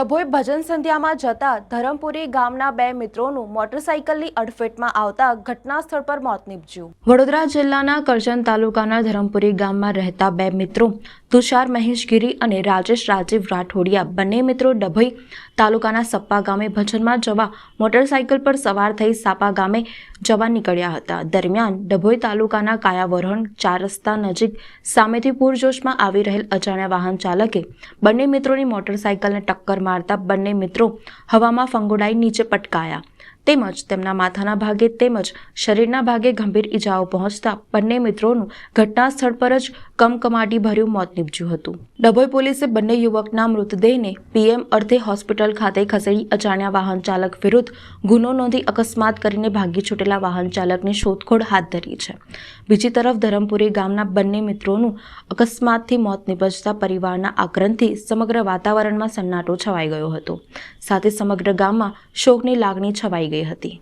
ડભોઈ ભજન સંધ્યામાં જતા ધરમપુરી ગામના બે મિત્રોનું મોટરસાઇકલની અડફેટમાં આવતા ઘટના સ્થળ પર મોત નીપજ્યું. વડોદરા જિલ્લાના કરજણ તાલુકાના ધરમપુરી ગામમાં રહેતા બે મિત્રો, તુષાર મહેશગીરી અને રાજેશ રાજીવ રાઠોડિયા, બંને મિત્રો ડભોઈ તાલુકાના સપ્પા ગામે ભજનમાં જવા મોટરસાઇકલ પર સવાર થઈ સાપા ગામે જવા નીકળ્યા હતા. દરમિયાન ડભોઈ તાલુકાના કાયાવરણ ચાર રસ્તા નજીક સામેથી પૂરજોશમાં આવી રહેલ અજાણ્યા વાહન ચાલકે બંને મિત્રોની મોટરસાઇકલને ટક્કર મારતા બંને મિત્રો હવામાં ફંગોડાઈ નીચે પટકાયા. તેમજ તેમના માથાના ભાગે તેમજ શરીરના ભાગે ગંભીર ઈજાઓ પહોંચતા બંને મિત્રોનું ઘટના સ્થળ પર જ કમકમાટી ભર્યું મોત નીપજ્યું હતું. ડભોઈ પોલીસે બંને યુવકના મૃતદેહને પીએમ અર્થે હોસ્પિટલ ખાતે ખસેડી અજાણ્યા વાહન ચાલક વિરુદ્ધ ગુનો નોંધી અકસ્માત કરીને ભાગી છૂટેલા વાહન ચાલકની શોધખોળ હાથ ધરી છે. બીજી તરફ ધરમપુરી ગામના બંને મિત્રોનું અકસ્માતથી મોત નીપજતા પરિવારના આક્રંદથી સમગ્ર વાતાવરણમાં સન્નાટો છવાઈ ગયો હતો. સાથે સમગ્ર ગામમાં શોકની લાગણી છવાઈ ખવાઈ ગઈ હતી.